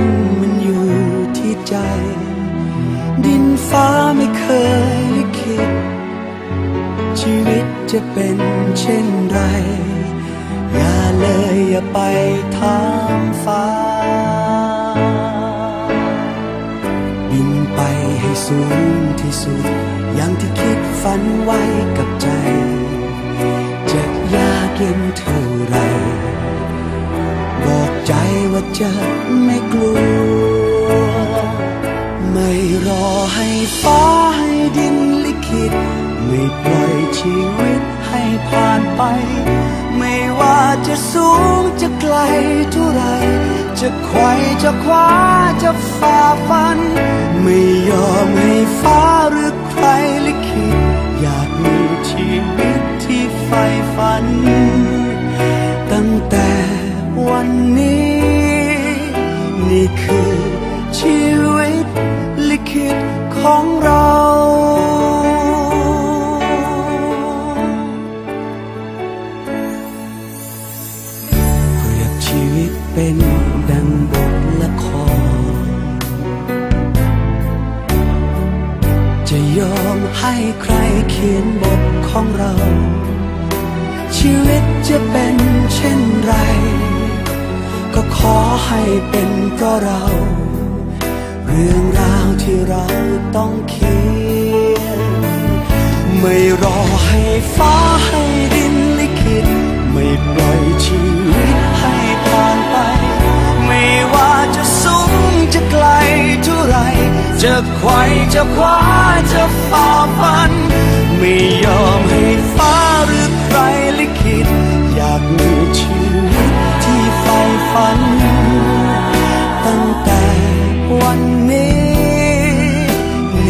นมันอยู่ที่ใจ ดินฟ้าไม่เคยลิขิตชีวิตจะเป็นเช่นไร อย่าเลยอย่าไปถามฟ้า บินไปให้สูงที่สุด อย่างที่คิดฝันไว้กับใจ จะยากเย็นเท่าไรบอ จะไม่กลัว ไม่รอให้ฟ้าให้ดินลิขิต ไม่ปล่อยชีวิตให้ผ่านไป ไม่ว่าจะสูงจะไกลเท่าไรจะไขว่จะคว้าจะฝ่าฟัน ไม่ยอมให้ฟ้าหรือใครลิ คือ ชีวิตลิขิตของเราเปรียบชีวิตเป็นดังบทละคร จะยอมให้ใครเขียนบทของเรา ชีวิตจะเป็นเช่นไร ก็ขอให้เป็นเพราะเรา เรื่องราวที่เราต้องเขียน ไม่รอให้ฟ้าให้ดินลิขิตไม่ปล่อยชีวิตให้ผ่านไป ไม่ว่าจะสูงจะไกลเท่าไรจะไขว่จะคว้า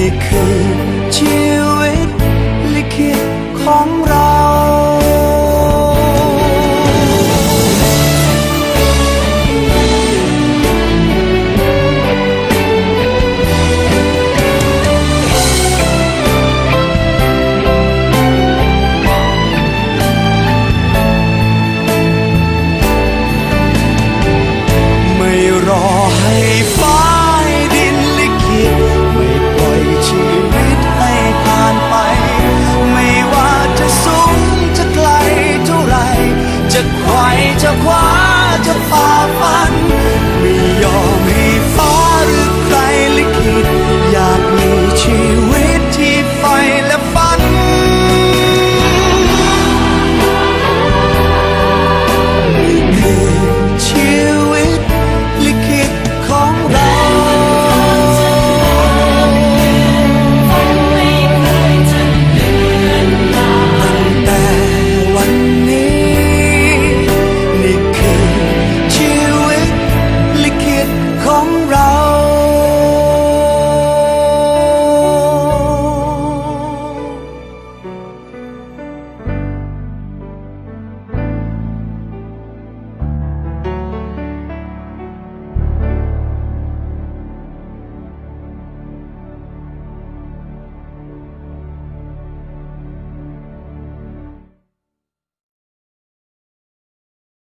นี่คือชีวิตลิขิตของเรา